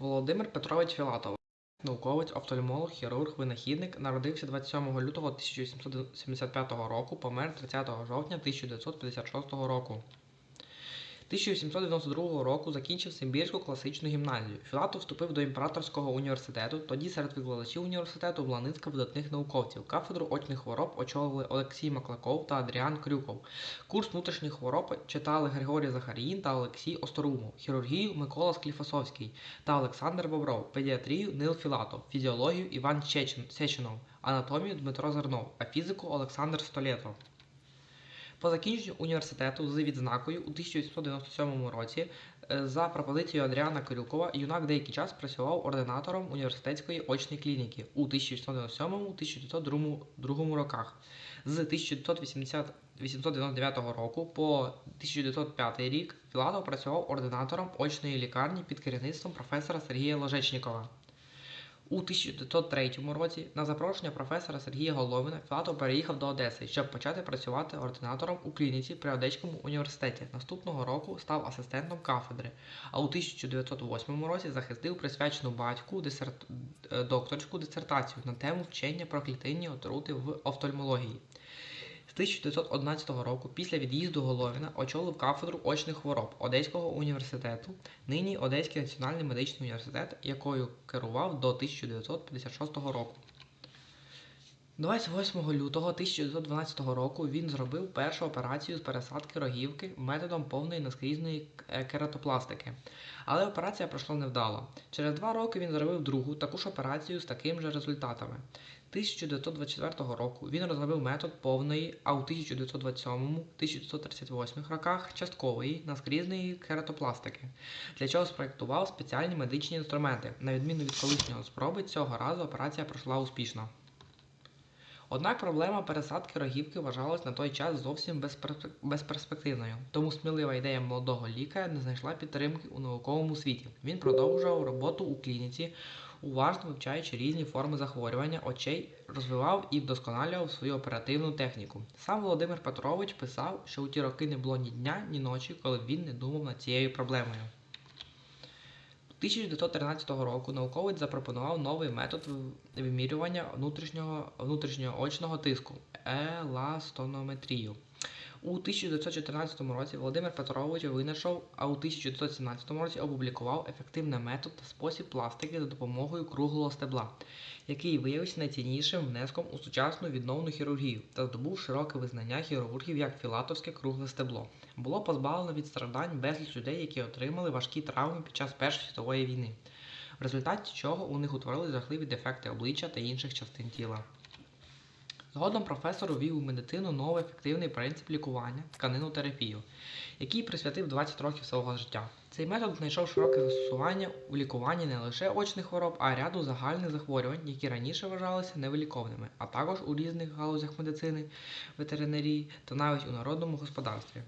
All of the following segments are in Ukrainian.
Володимир Петрович Філатов, науковець, офтальмолог, хірург, винахідник, народився 27 лютого 1875 року, помер 30 жовтня 1956 року. 1792 року закінчив Симбірську класичну гімназію. Філатов вступив до імператорського університету. Тоді серед викладачів університету була низка видатних науковців. Кафедру очних хвороб очолили Олексій Маклаков та Адріан Крюков. Курс внутрішніх хвороб читали Григорій Захаріїн та Олексій Осторумов, хірургію Микола Скліфосовський та Олександр Бобров, педіатрію Нил Філатов, фізіологію Іван Сеченов, анатомію Дмитро Зернов, а фізику Олександр Столєтов. По закінченню університету з відзнакою у 1897 році е, за пропозицією Адріана Крюкова юнак деякий час працював ординатором університетської очної клініки у 1897-1902 роках. З 1899 року по 1905 рік Філатов працював ординатором очної лікарні під керівництвом професора Сергія Ложечнікова. У 1903 році на запрошення професора Сергія Головина Філатов переїхав до Одеси, щоб почати працювати ординатором у клініці при Одеському університеті. Наступного року став асистентом кафедри, а у 1908 році захистив присвячену батьку дисерт... е, докторську дисертацію на тему вчення про клітинні отрути в офтальмології. З 1911 року, після від'їзду Головіна, очолив кафедру очних хвороб Одеського університету, нині Одеський національний медичний університет, якою керував до 1956 року. 28 лютого 1912 року він зробив першу операцію з пересадки рогівки методом повної наскрізної е, кератопластики. Але операція пройшла невдало. Через два роки він зробив другу таку ж операцію з такими же результатами. 1924 року він розробив метод повної, а у 1927-1938 роках часткової наскрізної кератопластики, для чого спроєктував спеціальні медичні інструменти. На відміну від колишнього спроби, цього разу операція пройшла успішно. Однак проблема пересадки рогівки вважалась на той час зовсім безперспективною, тому смілива ідея молодого лікаря не знайшла підтримки у науковому світі. Він продовжував роботу у клініці, уважно вивчаючи різні форми захворювання очей, розвивав і вдосконалював свою оперативну техніку. Сам Володимир Петрович писав, що у ті роки не було ні дня, ні ночі, коли він не думав над цією проблемою. 1913 року науковець запропонував новий метод вимірювання внутрішнього, внутрішньоочного тиску еластонометрію. У 1914 році Володимир Петрович винайшов, а у 1917 році опублікував ефективний метод та спосіб пластики за допомогою круглого стебла, який виявився найціннішим внеском у сучасну відновну хірургію та здобув широке визнання хірургів як філатовське кругле стебло. Було позбавлено від страждань безліч людей, які отримали важкі травми під час Першої світової війни, в результаті чого у них утворились жахливі дефекти обличчя та інших частин тіла. Згодом професор увів у медицину новий ефективний принцип лікування тканинотерапію, який присвятив 20 років свого життя. Цей метод знайшов широке застосування у лікуванні не лише очних хвороб, а й ряду загальних захворювань, які раніше вважалися невиліковними, а також у різних галузях медицини, ветеринарії та навіть у народному господарстві.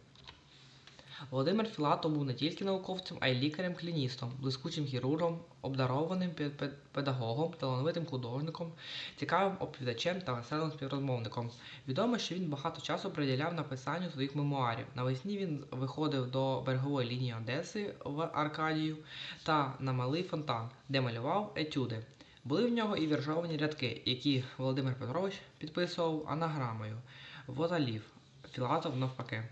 Володимир Філатов був не тільки науковцем, а й лікарем-кліністом, блискучим хірургом, обдарованим пе- пе- педагогом, талановитим художником, цікавим оповідачем та веселим співрозмовником. Відомо, що він багато часу приділяв написанню своїх мемуарів. Навесні він виходив до берегової лінії Одеси в Аркадію та на Малий Фонтан, де малював етюди. Були в нього і віршовані рядки, які Володимир Петрович підписував анаграмою Возалів, Філатов навпаки.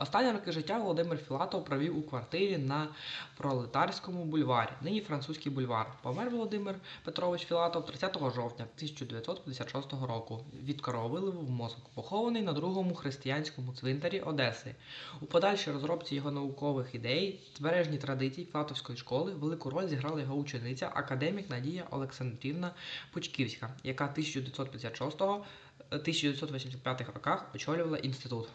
Останні роки життя Володимир Філатов провів у квартирі на Пролетарському бульварі, нині французький бульвар. Помер Володимир Петрович Філатов 30 жовтня 1956 року від крововиливу в мозок, похований на другому християнському цвинтарі Одеси. У подальшій розробці його наукових ідей, збережні традицій Філатовської школи велику роль зіграла його учениця, академік Надія Олександрівна Пучківська, яка 1956-1985 роках очолювала інститут.